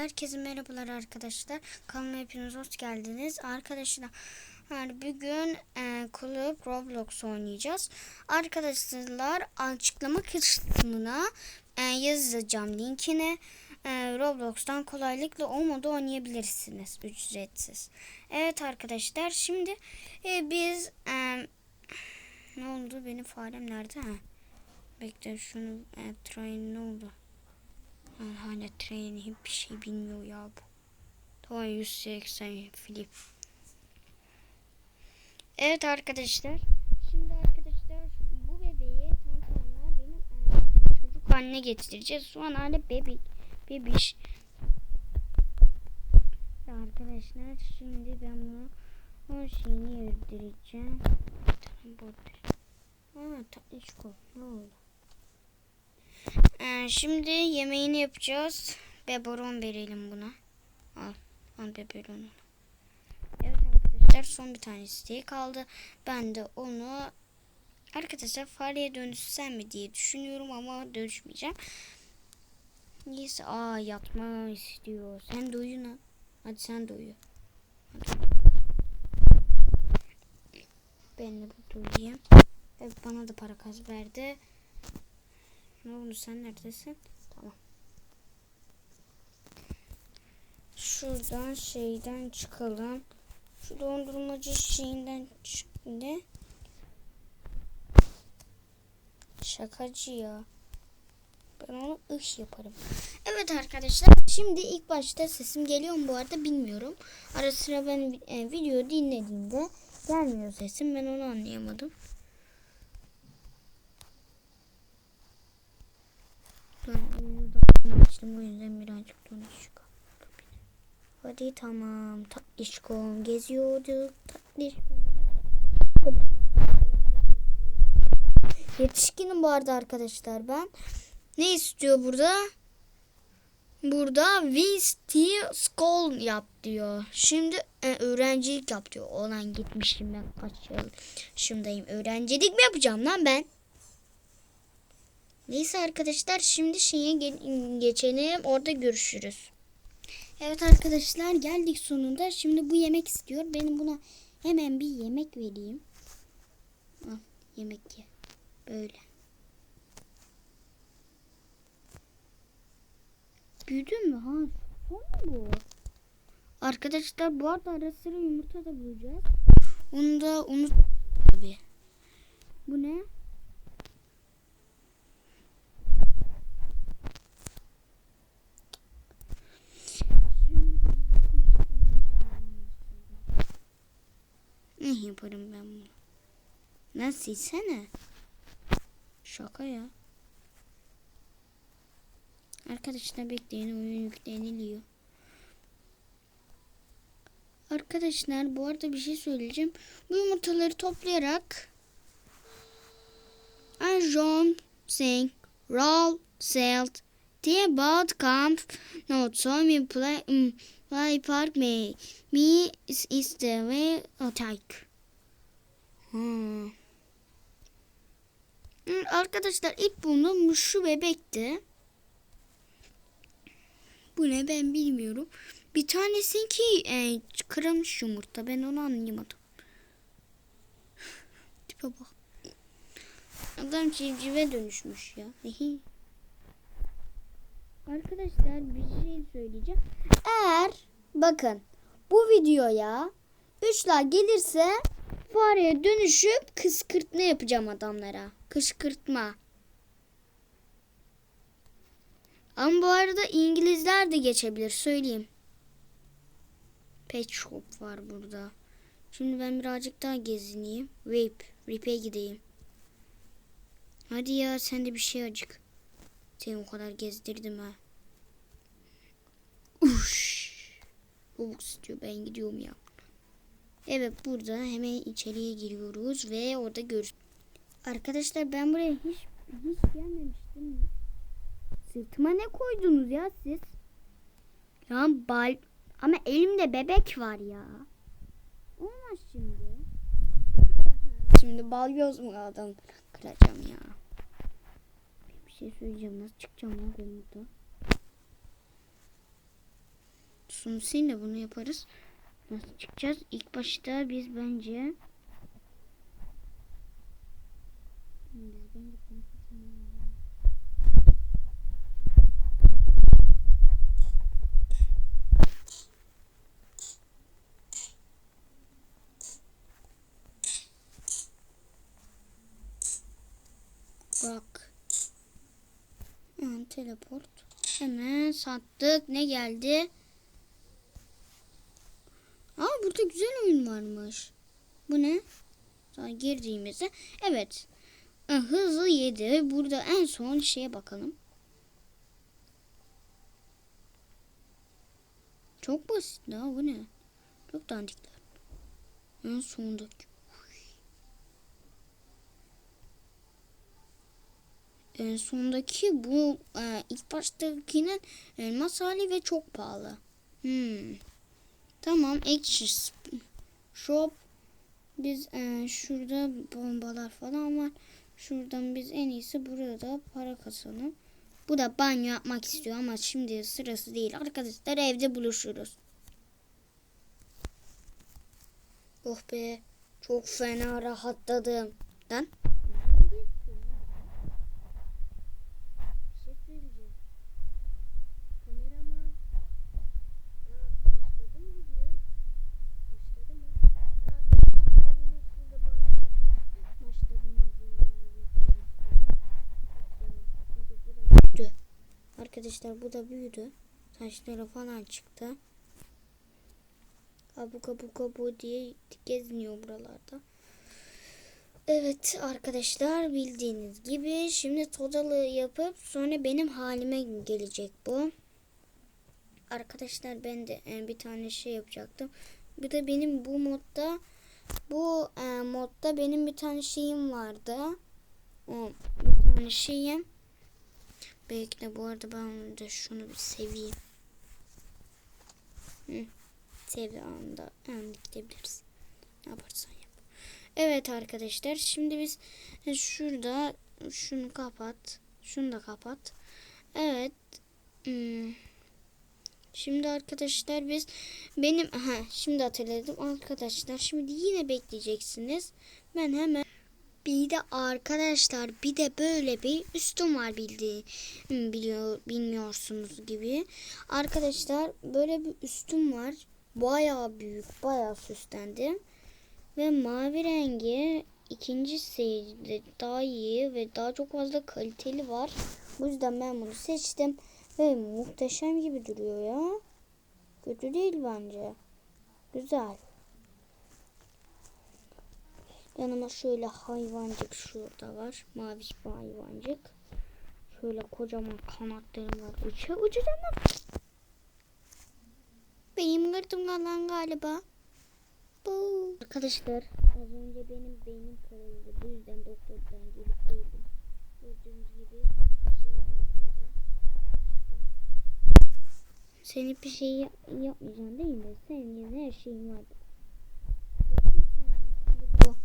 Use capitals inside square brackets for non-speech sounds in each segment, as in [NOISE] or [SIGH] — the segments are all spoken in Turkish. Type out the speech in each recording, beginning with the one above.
Herkese merhabalar arkadaşlar. Kanalıma hepiniz hoş geldiniz. Arkadaşlar bugün e, kulüp Roblox oynayacağız. Arkadaşlar açıklama kısmına e, yazacağım linkini. E, Roblox'tan kolaylıkla o oynayabilirsiniz. Ücretsiz. Evet arkadaşlar şimdi e, biz e, ne oldu benim farem nerede? Bekle şunu e, train ne oldu? Yani hala tren hiçbir şey bilmiyor ya bu. Tamam 180 flip. Evet arkadaşlar. Şimdi arkadaşlar bu bebeği tam sonra benim e, çocuk haline getireceğiz. An hala bebek. Bebiş. Arkadaşlar şimdi ben bunu o şeyini yedireceğim. Tamam bu. Aa tatlışko ne oldu? Ee, şimdi yemeğini yapacağız. Beberon verelim buna. Al. Al beberon. Evet arkadaşlar son bir tane isteği kaldı. Ben de onu arkadaşlar fareye dönüşsem mi diye düşünüyorum ama dönüşmeyeceğim. Neyse aa yatma istiyor. Sen de uyu lan. Hadi sen de uyu. Hadi. Ben de burada uyuyayım. Evet bana da para kaz verdi. Ne oldu sen neredesin? Tamam. Şuradan şeyden çıkalım. Şu dondurmacı şeyinden çıktı. Şakacı ya. Ben onu ıh yaparım. Evet arkadaşlar. Şimdi ilk başta sesim geliyor mu bu arada bilmiyorum. Ara sıra ben e, video dinlediğimde gelmiyor sesim. Ben onu anlayamadım. Ben açtım o yüzden birazcık donuşuk. Hadi tamam. Tatlışkom geziyorduk. Tatlışkom. Yetişkinim bu arada arkadaşlar ben. Ne istiyor burada? Burada Visti School yap diyor. Şimdi e, öğrencilik yap diyor. Olan gitmişim ben kaç yıl. Şimdiyim. Öğrencilik mi yapacağım lan ben? Neyse arkadaşlar şimdi şeye ge- geçelim. Orada görüşürüz. Evet arkadaşlar geldik sonunda. Şimdi bu yemek istiyor. Benim buna hemen bir yemek vereyim. Al yemek ye. Böyle. Büyüdü mü? Ha son mu bu? Arkadaşlar bu arada ara sıra yumurta da bulacağız. Onu da unut tabii. Bu ne? Ne yaparım ben bunu? Nasıl silsene? Şaka ya. Arkadaşlar bekleyin oyun yükleniliyor. Arkadaşlar bu arada bir şey söyleyeceğim. Bu yumurtaları toplayarak John Sing Roll Selt diye bad camp not so me play um, play park me me is, is the way attack. Hmm. Hmm, Arkadaşlar ilk bulduğum şu bebekti. Bu ne ben bilmiyorum. Bir tanesinki e, kırılmış yumurta. Ben onu anlayamadım. Tipe bak. Adam civcive dönüşmüş ya. Arkadaşlar bir şey söyleyeceğim. Eğer bakın bu videoya 3 like gelirse fareye dönüşüp kıskırtma yapacağım adamlara. Kışkırtma. Ama bu arada İngilizler de geçebilir söyleyeyim. Pet shop var burada. Şimdi ben birazcık daha gezineyim. Vape. Rip'e gideyim. Hadi ya sen de bir şey acık. Seni o kadar gezdirdim ha. Uş. Robux istiyor ben gidiyorum ya. Evet burada hemen içeriye giriyoruz ve orada görüş. Arkadaşlar ben buraya hiç hiç gelmemiştim. Sırtıma ne koydunuz ya siz? Ya bal ama elimde bebek var ya. Olmaz şimdi. Şimdi balyoz mu adam kıracağım ya. Bir şey söyleyeceğim nasıl çıkacağım lan ben burada. Sunusuyla bunu yaparız. Nasıl çıkacağız? İlk başta biz bence. Rock. Hemen teleport. Hemen sattık. Ne geldi? Burada güzel oyun varmış. Bu ne? Sonra girdiğimizde. Evet. Hızlı yedi. Burada en son şeye bakalım. Çok basit ya bu ne? Çok dandikler. En sondaki. En sondaki bu e, ilk baştakinin elmas hali ve çok pahalı. Hmm. Tamam ekşi shop biz e, şurada bombalar falan var. Şuradan biz en iyisi burada para kasalım. Bu da banyo yapmak istiyor ama şimdi sırası değil. Arkadaşlar evde buluşuruz. Oh be çok fena rahatladım. Lan. Bir şey söyleyeceğim. Kameraman. Aa, başladı mı video? Başladı mı? Ya bir dakika şurada banyo Başladınız ya. Büyüdü. Arkadaşlar bu da büyüdü. Saçları falan çıktı. Kabu kabu kabu diye geziniyor buralarda. Evet arkadaşlar bildiğiniz gibi şimdi todalı yapıp sonra benim halime gelecek bu. Arkadaşlar ben de e, bir tane şey yapacaktım. Bir de benim bu modda bu e, modda benim bir tane şeyim vardı. O bir tane şeyim. Belki de bu arada ben de şunu bir seveyim. Hı. Sevdiği anda hemen gidebiliriz. Ne yaparsan yap. Evet arkadaşlar şimdi biz e, şurada şunu kapat. Şunu da kapat. Evet. Hmm. Şimdi arkadaşlar biz benim aha şimdi hatırladım arkadaşlar. Şimdi yine bekleyeceksiniz. Ben hemen bir de arkadaşlar bir de böyle bir üstüm var bildiği biliyor bilmiyorsunuz gibi. Arkadaşlar böyle bir üstüm var. Bayağı büyük, bayağı süslendim. Ve mavi rengi ikinci seride daha iyi ve daha çok fazla kaliteli var. Bu yüzden ben bunu seçtim. Ve muhteşem gibi duruyor ya. Kötü değil bence. Güzel. Yanıma şöyle hayvancık şurada var. Mavi bir hayvancık. Şöyle kocaman kanatlarım var. Uça uçacağım lan. Benim gırtım lan galiba. Bu. Arkadaşlar az önce benim beynim karardı. Bu yüzden doktordan gelip geldim. Gördüğünüz gibi şey. Senin bir şey yap yapmayacaksın değil mi? Senin her şeyin vardı. Bu.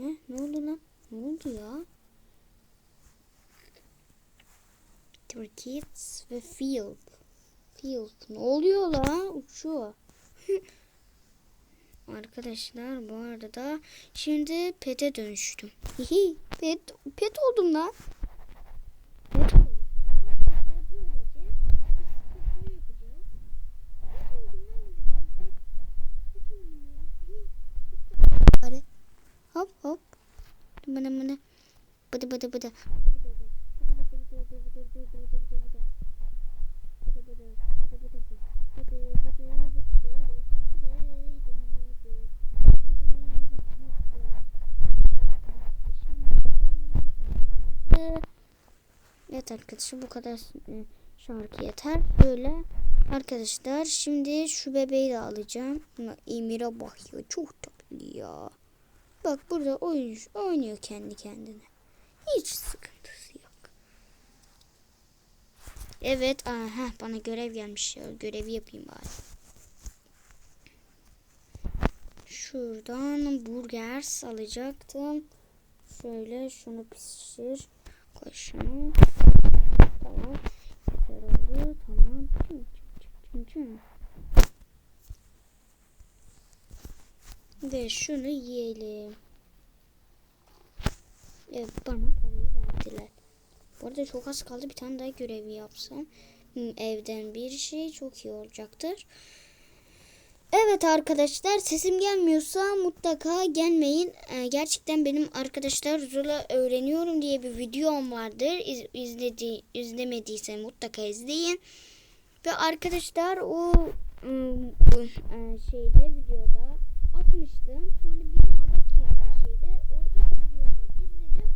Ne? Ne oldu lan? Ne oldu ya? Turkeys ve Field. Field. Ne oluyor lan? Uçuyor. [LAUGHS] Arkadaşlar bu arada şimdi pete dönüştüm. Hihi pet, pet oldum lan. Pet oldum. Hadi. Hop hop. Bana bana. Bıdı bıdı. Evet arkadaşlar bu kadar e, şarkı yeter. Böyle arkadaşlar şimdi şu bebeği de alacağım. Emir'e bak ya çok tatlı ya. Bak burada oyun, oynuyor kendi kendine. Hiç sıkıntısı yok. Evet. Aha, bana görev gelmiş. Görevi yapayım bari. Şuradan burgers alacaktım. Şöyle şunu pişir. Koy şunu. Tamam. Yeter Tamam. Çın çın Ve şunu yiyelim. Evet bana parayı verdiler. Bu arada çok az kaldı. Bir tane daha görevi yapsam. Hı, Evden bir şey çok iyi olacaktır. Evet arkadaşlar sesim gelmiyorsa mutlaka gelmeyin. Ee, gerçekten benim arkadaşlar Zula öğreniyorum diye bir videom vardır. İz, izledi, izlemediyse mutlaka izleyin. Ve arkadaşlar o bu, e, şeyde videoda atmıştım. Sonra bir daha bakayım ben şeyde. O ilk videomu izledim.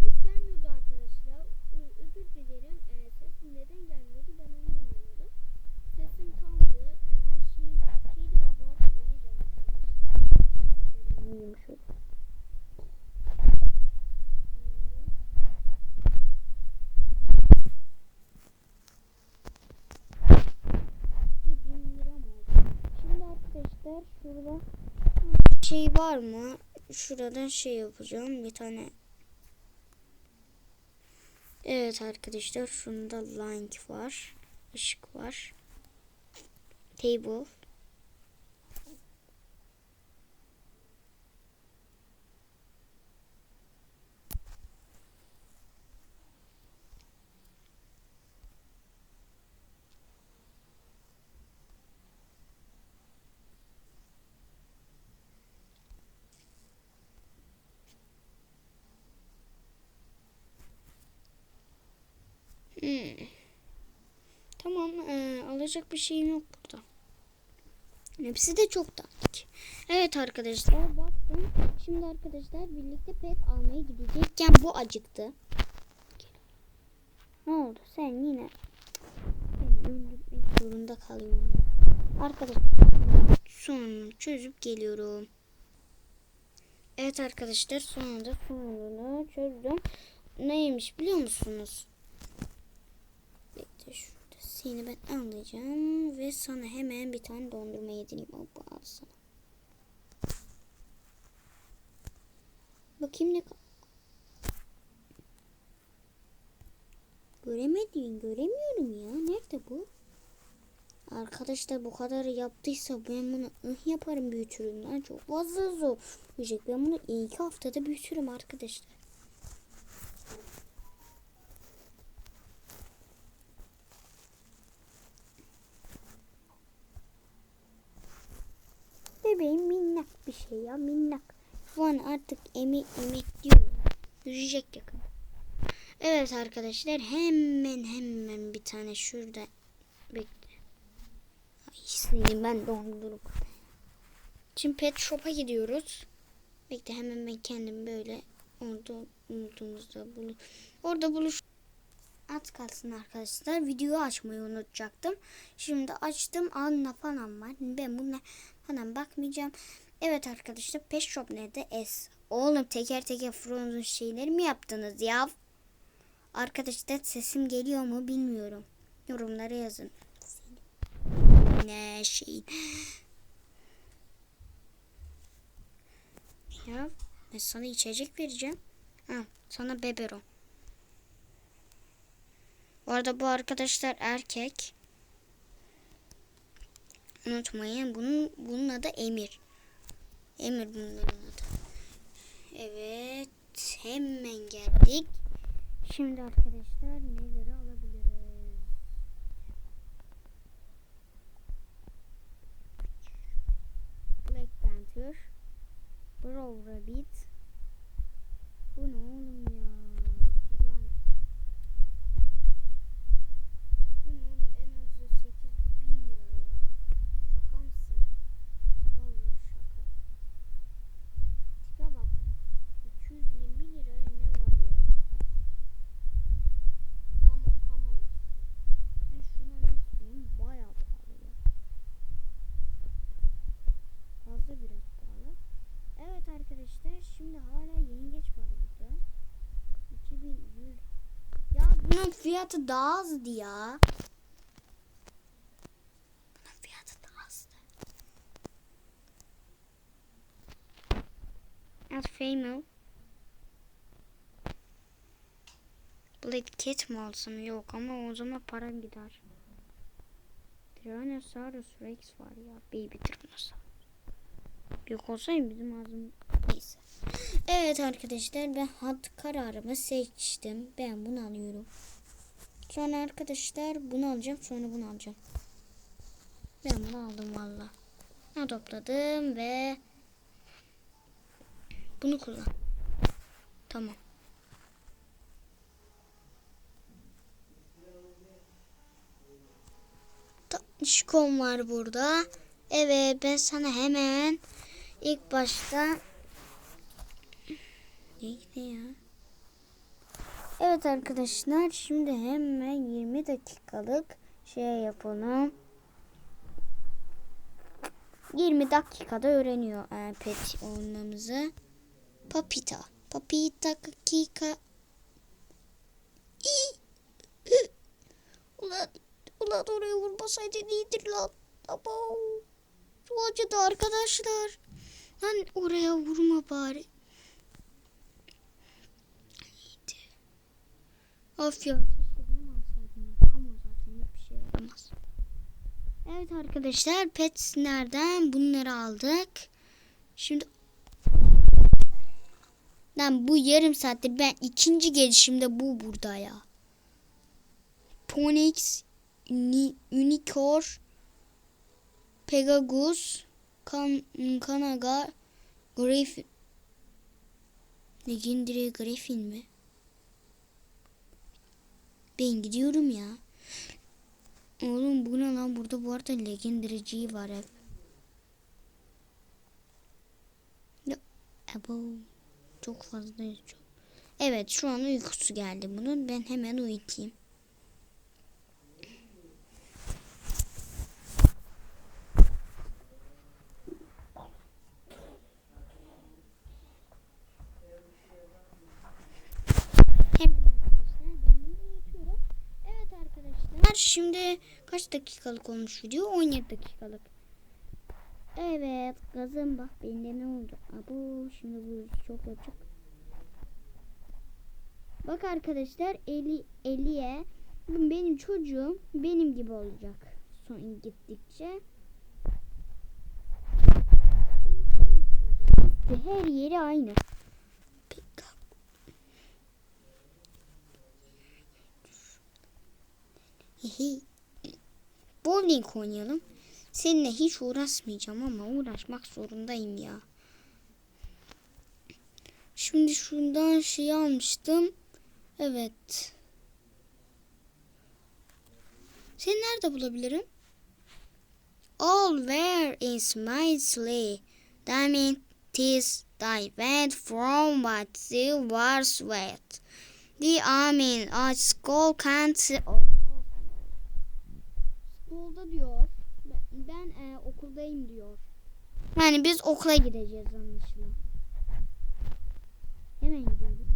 Ses gelmiyordu arkadaşlar. Ö- Özür dilerim. Ee, sesim neden gelmiyordu ben onu anlamadım. Sesim tamdı. Ee, her şey şeydi ben bu arada uyuyacağım arkadaşlar. Uyuyayım şöyle. Ne, bin lira mı oldu? Şimdi arkadaşlar şurada şey var mı? Şuradan şey yapacağım bir tane. Evet arkadaşlar şunda line var. ışık var. Table. Hmm. Tamam eee, alacak bir şeyim yok burada. Hepsi de çok tatlı. Evet arkadaşlar baktım. Şimdi arkadaşlar birlikte pet almaya gidecekken bu acıktı. Ne oldu sen yine beni öldürmek zorunda kalıyorsun. Arkadaşlar sorunu çözüp geliyorum. Evet arkadaşlar sonunda sorununu çözdüm. Neymiş biliyor musunuz? Bekle şurada seni ben alacağım ve sana hemen bir tane dondurma yedireyim. Hoppa al sana. Bakayım ne Göremediğin göremiyorum ya. Nerede bu? Arkadaşlar bu kadar yaptıysa ben bunu ıh yaparım büyütürüm lan. Çok fazla zor. Ben bunu iki haftada büyütürüm arkadaşlar. Bebeğim minnak bir şey ya minnak. Şu an artık emek emek diyor. Yürüyecek yakın. Evet arkadaşlar hemen hemen bir tane şurada bekle. Ay ben dondurup. Şimdi pet shop'a gidiyoruz. Bekle hemen ben kendim böyle orada unuttuğumuzda bulu orada buluş at kalsın arkadaşlar. Videoyu açmayı unutacaktım. Şimdi açtım. Anla falan var. Ben buna falan bakmayacağım. Evet arkadaşlar Pet Shop nerede? S. Oğlum teker teker Frozen şeyleri mi yaptınız ya? Arkadaşlar sesim geliyor mu bilmiyorum. Yorumlara yazın. Ne şey. Ya ben sana içecek vereceğim. Ha, sana bebero. Bu arada bu arkadaşlar erkek. Unutmayın bunun bunun adı Emir. Emir bunların adı. Evet hemen geldik. Şimdi arkadaşlar neleri alabiliriz? Black Panther, Brawl Rabbit. Bu ne oğlum ya? Tiran. Bu ne oğlum en azı 8000 lira ya. Şaka mısın? Vallahi şaka. Tipe bak. 220 liraya ne var ya? Come on come on. Ben şuna ne istiyorum? Bayağı pahalı ya. Fazla biraz pahalı. Evet arkadaşlar şimdi hala yengeç var burada. 2100. Ya bunun fiyatı daha azdı ya. Bunun fiyatı daha azdı. At female. Black Cat mi alsam? Yok ama o zaman para gider. Tyrannosaurus Rex var ya. Baby Tyrannosaurus. Yok olsaydı bizim ağzım neyse. Evet arkadaşlar ben hat kararımı seçtim. Ben bunu alıyorum. Sonra arkadaşlar bunu alacağım. Sonra bunu alacağım. Ben bunu aldım valla. Ben topladım ve bunu kullan. Tamam. Tatlışkom var burada. Evet ben sana hemen ilk başta neydi ya? Evet arkadaşlar şimdi hemen 20 dakikalık şey yapalım. 20 dakikada öğreniyor e, pet oyunlarımızı. Papita. Papita kakika. İ. Ü. Ulan, ulan oraya vurmasaydın iyidir lan. Abo. Çok acıdı arkadaşlar. Lan oraya vurma bari. İyiydi. Of ya. Keşke bunu alsaydım. Tam o zaten hiçbir şey yaramaz. Evet arkadaşlar pets nereden? Bunları aldık. Şimdi Lan bu yarım saatte ben ikinci gelişimde bu burada ya. Ponix, Uni- Unicor, Pegasus, kan, Kanaga, Griffin. Legendary Griffin mi? Ben gidiyorum ya. Oğlum bu ne lan? Burada bu arada Legendary G var hep. Abo. Çok fazla çok. Evet şu an uykusu geldi bunun. Ben hemen uyutayım. Hemen arkadaşlar ben bunu uyutuyorum. Evet arkadaşlar şimdi kaç dakikalık olmuş video? 17 dakikalık. Evet kızım bak bende ne oldu? Abo şimdi bu çok açık. Bak arkadaşlar Eli Eli'ye benim çocuğum benim gibi olacak. Son gittikçe. Her yeri aynı. Bowling oynayalım. Seninle hiç uğraşmayacağım ama uğraşmak zorundayım ya. Şimdi şundan şey almıştım. Evet. Seni nerede bulabilirim? All where is my sleigh? Means tis thy went from what thou was wet. The amin a school can't School'da diyor. Ben, e, okuldayım diyor. Yani biz okula gideceğiz anlaşılan. Hemen gidiyoruz.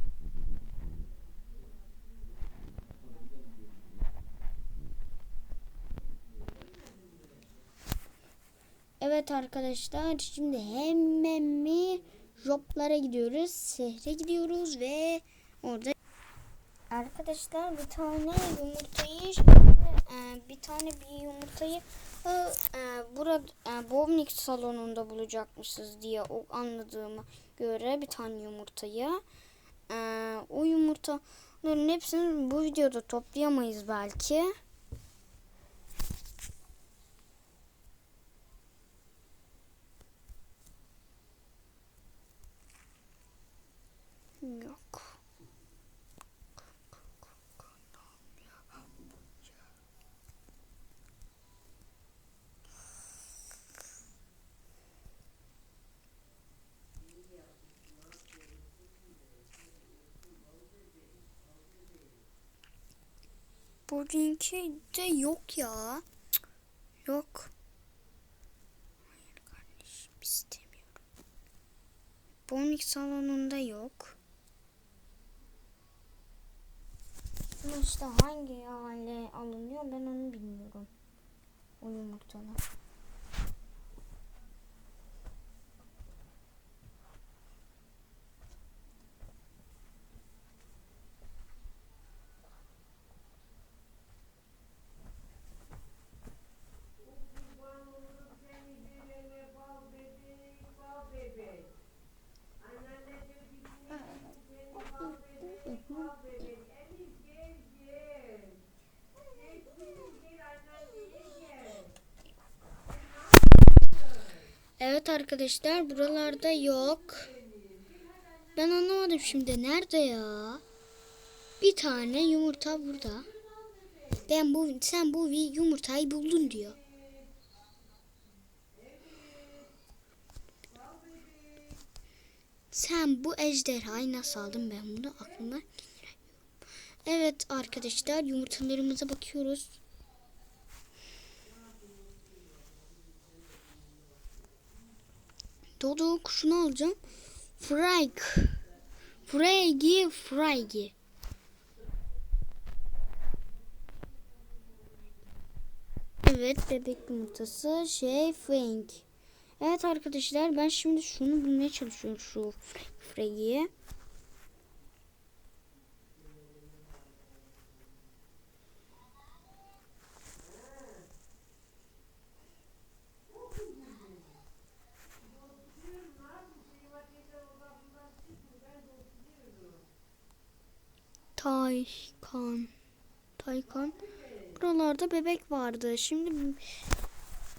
Evet arkadaşlar şimdi hemen mi Job'lara gidiyoruz. Şehre gidiyoruz ve orada Arkadaşlar bir tane yumurtayı e, bir tane bir yumurtayı e, e, burada e, Bobnik salonunda bulacakmışız diye o anladığıma göre bir tane yumurtayı e, o yumurtaların hepsini bu videoda toplayamayız belki. Yok. Bugünkü de yok ya. Yok. Hayır kardeşim istemiyorum. Bonik salonunda yok. Ama işte hangi hale alınıyor ben onu bilmiyorum. O yumurtalar. Evet arkadaşlar buralarda yok. Ben anlamadım şimdi nerede ya? Bir tane yumurta burada. Ben bu sen bu yumurtayı buldun diyor. Sen bu ejderhayı nasıl aldın ben bunu aklımda. Evet arkadaşlar yumurtalarımıza bakıyoruz. Dodo kuşunu alacağım. Frag. Fragi, Fragi. Evet bebek yumurtası şey Frank. Evet arkadaşlar ben şimdi şunu bulmaya çalışıyorum şu Fragi'yi. Taykan. Taykan. Buralarda bebek vardı. Şimdi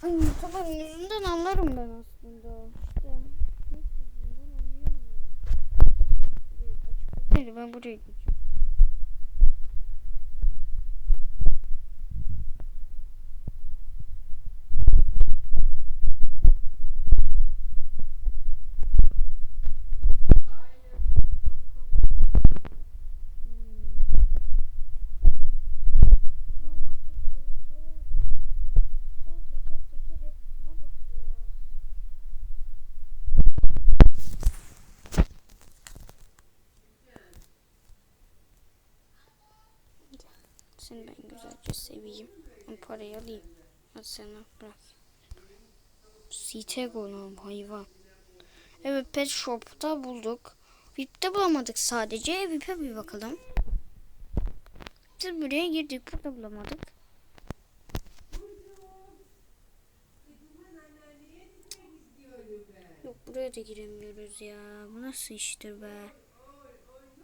Ay, tamam yüzünden anlarım ben aslında. İşte. Neyse ben buraya gideceğim. Seni ben güzelce seveyim. O parayı alayım. Hadi sen al, bırak. Sitego lan hayvan. Evet pet shop'ta bulduk. VIP'te bulamadık sadece. VIP'e bir bakalım. Biz buraya girdik. Burada bulamadık. Yok buraya da giremiyoruz ya. Bu nasıl iştir be?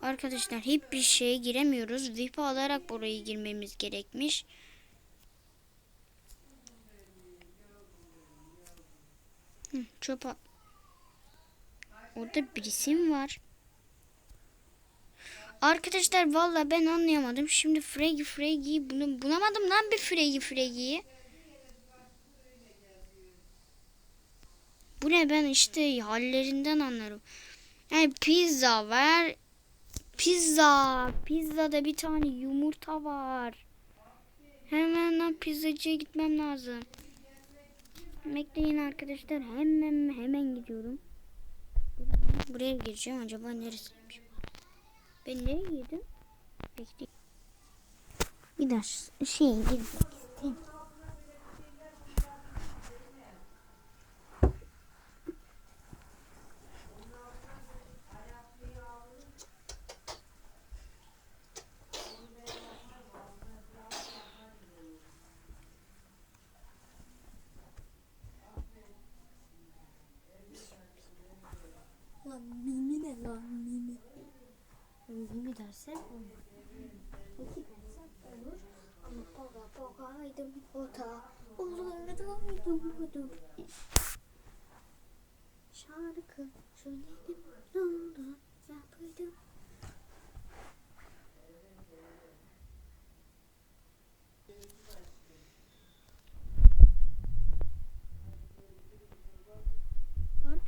Arkadaşlar hiçbir şeye giremiyoruz. VIP alarak buraya girmemiz gerekmiş. Hı, çöp at. Orada birisi mi var? Arkadaşlar valla ben anlayamadım. Şimdi Fregi Fregi'yi bunu bulamadım lan bir Fregi Fregi'yi. Bu ne ben işte hallerinden anlarım. Yani pizza var. Pizza. Pizzada bir tane yumurta var. Hemen lan pizzacıya gitmem lazım. Bekleyin arkadaşlar. Hemen hemen gidiyorum. Buraya gireceğim. Acaba neresiymiş? Ben nereye girdim? Bekleyin. Daha şey girmek. Lan mimi ne lan mimi? Mimi dersen olur. Peki dersen olur. Ama poga pogaydım ota. Olurdum budum. Şarkı söyledim ne oldu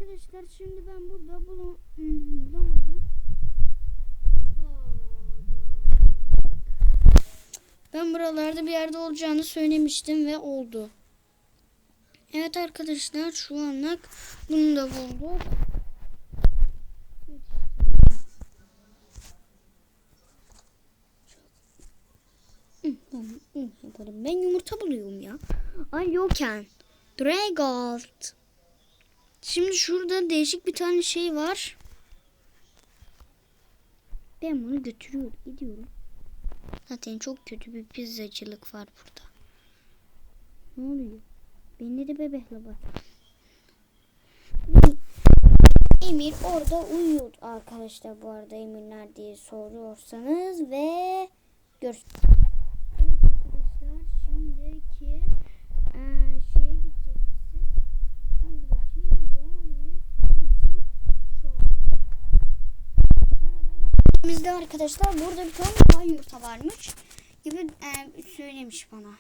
Arkadaşlar şimdi ben burada bunu bulamadım. Ben buralarda bir yerde olacağını söylemiştim ve oldu. Evet arkadaşlar şu anlık bunu da bulduk. Ben yumurta buluyorum ya. Ay yokken. Dragold. Şimdi şurada değişik bir tane şey var. Ben bunu götürüyorum, gidiyorum. Zaten çok kötü bir pizzacılık var burada. Ne oluyor? Beni de bebekle bak. Emir orada uyuyor arkadaşlar bu arada Emir nerede soruyorsanız ve görüşürüz. Evet arkadaşlar şimdiki eee, şeye gidecekmişiz. Buradaki Bizde arkadaşlar burada bir tane daha yumurta varmış gibi e, söylemiş bana.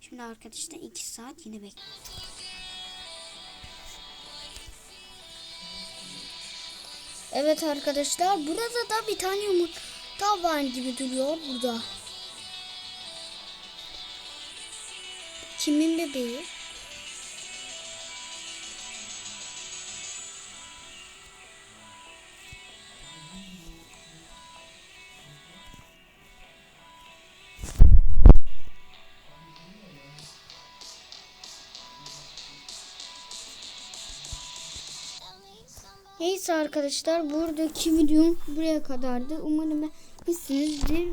Şimdi arkadaşlar 2 saat yine bekliyorum. Evet arkadaşlar burada da bir tane yumurta var gibi duruyor burada. Kimin bebeği? Neyse arkadaşlar buradaki videom buraya kadardı. Umarım beğenmişsinizdir.